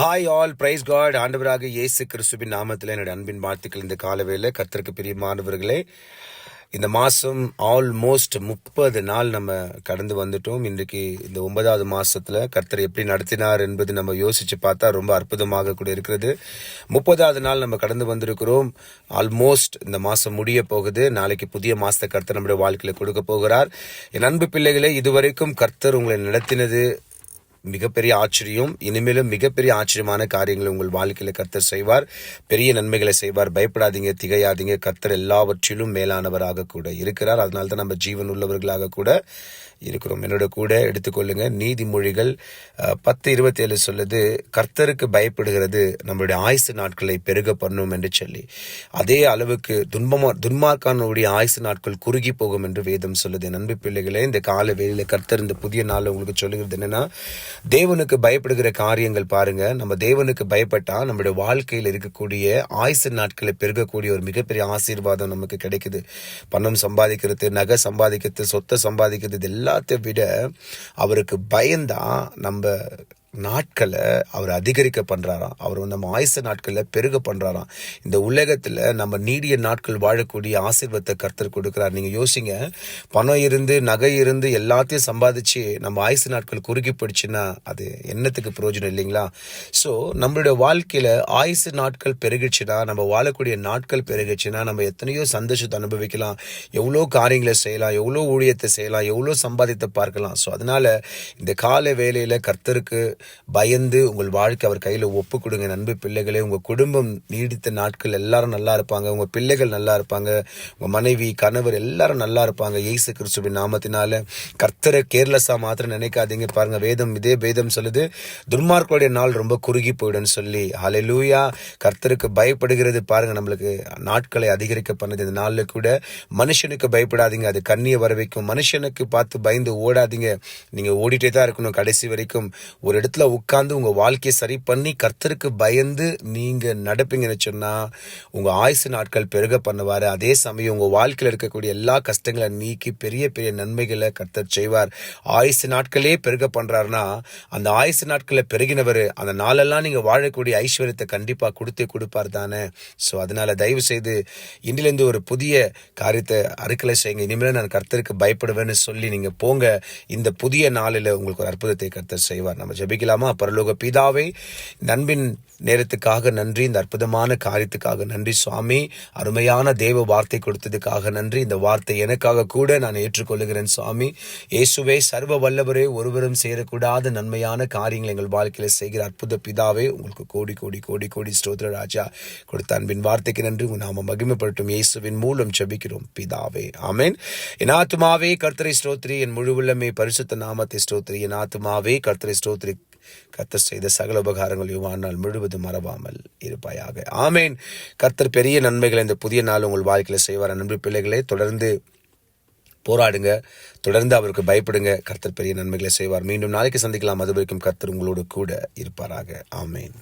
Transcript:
Hi all price God ஆண்டவராக இயேசு கிறிஸ்துவின் நாமத்தில் என்னுடைய அன்பின் வாழ்த்துக்கள். இந்த காலவேளை கர்த்தருக்கு பிரியமானவர்களே இந்த மாதம் ஆல்மோஸ்ட் முப்பது நாள் நம்ம கடந்து வந்துட்டோம். இன்றைக்கு இந்த ஒன்பதாவது மாதத்தில் கர்த்தர் எப்படி நடத்தினார் என்பது நம்ம யோசித்து பார்த்தா ரொம்ப அற்புதமாக கூட இருக்கிறது. முப்பதாவது நாள் நம்ம கடந்து வந்திருக்கிறோம். ஆல்மோஸ்ட் இந்த மாதம் முடிய போகுது. நாளைக்கு புதிய மாதத்தை கர்த்தர் நம்முடைய வாழ்க்கையில் கொடுக்க போகிறார். என் அன்பு பிள்ளைகளே இதுவரைக்கும் கர்த்தர் உங்களை நடத்தினது மிகப்பெரிய ஆச்சரியம் இனிமேலும் மிகப்பெரிய ஆச்சரியமான காரியங்களை உங்கள் வாழ்க்கையில் கர்த்தர் செய்வார். பெரிய நன்மைகளை செய்வார். பயப்படாதீங்க திகையாதீங்க. கர்த்தர் எல்லாவற்றிலும் மேலானவராக கூட இருக்கிறார். அதனால தான் நம்ம ஜீவன் உள்ளவர்களாக கூட இருக்கிறோம். என்னோட கூட எடுத்துக்கொள்ளுங்க. நீதிமொழிகள் பத்து இருபத்தி ஏழு சொல்லுது கர்த்தருக்கு பயப்படுகிறது நம்மளுடைய ஆயுசு நாட்களை பெருக பண்ணும் என்று சொல்லி. அதே அளவுக்கு துன்பமா துன்மார்க்கானுடைய ஆயுசு நாட்கள் குறுகி போகும் என்று வேதம் சொல்லுது. நண்பு பிள்ளைகளே இந்த கால வெளியில் கர்த்தர் இந்த புதிய நாள் உங்களுக்கு சொல்லுகிறது என்னன்னா தேவனுக்கு பயப்படுகிற காரியங்கள் பாருங்க. நம்ம தேவனுக்கு பயப்பட்டா நம்மளுடைய வாழ்க்கையில் இருக்கக்கூடிய ஆயுசு நாட்களை பெருகக்கூடிய ஒரு மிகப்பெரிய ஆசீர்வாதம் நமக்கு கிடைக்குது. பணம் சம்பாதிக்கிறது நகை சம்பாதிக்கிறது சொத்தை சம்பாதிக்கிறது எல்லாம் எல்லாத்தையும் விட அவருக்கு பயந்தான் நம்ம நாட்களை அவர் அதிகரிக்க பண்ணுறாராம் அவர் நம்ம ஆயுச நாட்களில் பெருக பண்ணுறாராம் இந்த உலகத்தில் நம்ம நீடிய நாட்கள் வாழக்கூடிய ஆசீர்வாதத்தை கர்த்தர் கொடுக்குறார். நீங்கள் யோசிங்க பணம் இருந்து நகை இருந்து எல்லாத்தையும் சம்பாதிச்சு நம்ம ஆயுசு நாட்கள் குறுகி போயிடுச்சுன்னா அது என்னத்துக்கு பிரயோஜனம் இல்லைங்களா? ஸோ நம்மளுடைய வாழ்க்கையில் ஆயுசு நாட்கள் பெருகிச்சுன்னா நம்ம வாழக்கூடிய நாட்கள் பெருகிச்சுன்னா நம்ம எத்தனையோ சந்தோஷத்தை அனுபவிக்கலாம். எவ்வளோ காரியங்களை செய்யலாம் எவ்வளோ ஊழியத்தை செய்யலாம் எவ்வளோ சம்பாதித்தை பார்க்கலாம். ஸோ அதனால் இந்த கால வேலையில் கர்த்தருக்கு பயந்து உங்கள் வாழ்க்கை அவர் கையில் ஒப்பு கொடுங்க. நண்பு பிள்ளைகளே உங்கள் குடும்பம் நீடித்த நாட்கள் எல்லாரும் நல்லா இருப்பாங்க. உங்கள் பிள்ளைகள் நல்லா இருப்பாங்க. உங்கள் மனைவி கணவர் எல்லாரும் நல்லா இருப்பாங்க. இயேசு கிறிஸ்துவின் நாமத்தினால கர்த்தரை கேர்லெஸ்ஸாக மாத்திரம் நினைக்காதீங்க. பாருங்க வேதம் இதே வேதம் சொல்லுது துன்மார்க்களுடைய நாள் ரொம்ப குறுகி போயிடும்னு சொல்லி. ஹalleluya கர்த்தருக்கு பயப்படுகிறது. பாருங்க நம்மளுக்கு நாட்களை அதிகரிக்க பண்ணது. இந்த நாளில் கூட மனுஷனுக்கு பயப்படாதீங்க. அது கண்ணியை வர வைக்கும் மனுஷனுக்கு பார்த்து பயந்து ஓடாதீங்க. நீங்கள் ஓடிட்டே தான் இருக்கணும். கடைசி வரைக்கும் ஒரு இடத்துல கற்றுல உட்காந்து உங்கள் வாழ்க்கையை சரி பண்ணி கர்த்தருக்கு பயந்து நீங்கள் நடப்பீங்கன்னு சொன்னால் உங்கள் ஆயுசு நாட்கள் பெருக பண்ணுவார். அதே சமயம் உங்கள் வாழ்க்கையில் இருக்கக்கூடிய எல்லா கஷ்டங்களை நீக்கி பெரிய பெரிய நன்மைகளை கர்த்தர் செய்வார். ஆயுசு நாட்களே பெருக பண்ணுறாருன்னா அந்த ஆயுசு நாட்களில் பெருகினவர் அந்த நாளெல்லாம் நீங்கள் வாழக்கூடிய ஐஸ்வர்யத்தை கண்டிப்பாக கொடுத்தே கொடுப்பார் தானே. ஸோ அதனால் தயவு செய்து இன்றிலேருந்து ஒரு புதிய காரியத்தை அறுக்கலை செய்யுங்க. இனிமேல் நான் கர்த்தருக்கு பயப்படுவேன்னு சொல்லி நீங்கள் போங்க. இந்த புதிய நாளில் உங்களுக்கு ஒரு அற்புதத்தை கர்த்தர் செய்வார். நம்ம ஜெபிக்கலாமா பரலோக பிதாவே நண்பின் நேரத்துக்காக நன்றி இந்த அற்புதமான காரியத்துக்காக நன்றி சுவாமி. அருமையான தேவ வார்த்தை கொடுத்ததுக்காக நன்றி. இந்த வார்த்தை எனக்காக கூட நான் ஏற்றுக்கொள்ளுகிறேன் சுவாமி. இயேசுவே சர்வ வல்லவரே ஒருவரும் சேரக்கூடாத நன்மையான காரியங்கள் எங்கள் வாழ்க்கையில செய்கிற அற்புத பிதாவே உங்களுக்கு கோடி கோடி கோடி கோடி ஸ்தோத்திர ராஜா கொடுத்த அன்பின் வார்த்தைக்கு நன்றி. உங்க நாம மகிமைப்படுத்தும். இயேசுவின் மூலம் ஜபிக்கிறோம். பிதாவே ஆமேன். என் ஆத்துமாவே கர்த்தரை ஸ்தோத்ரி என் முழு உள்ளமே பரிசுத்த நாமத்தை ஸ்தோத்ரி என் ஆத்துமாவே கர்த்தரை ஸ்தோத்ரி கர்த்தர் செய்த சகல உபகாரங்களையும் வாழ்நாள் முழுவதும் மறவாமல் இருப்பாயாக. ஆமேன். கர்த்தர் பெரிய நன்மைகளை இந்த புதிய நாள் உங்கள் வாழ்க்கையில் செய்வார். நன்றி பிள்ளைகளே தொடர்ந்து போராடுங்க. தொடர்ந்து அவருக்கு பயப்படுங்க. கர்த்தர் பெரிய நன்மைகளை செய்வார். மீண்டும் நாளைக்கு சந்திக்கலாம். அது வரைக்கும் கர்த்தர் உங்களோடு கூட இருப்பாராக. ஆமேன்.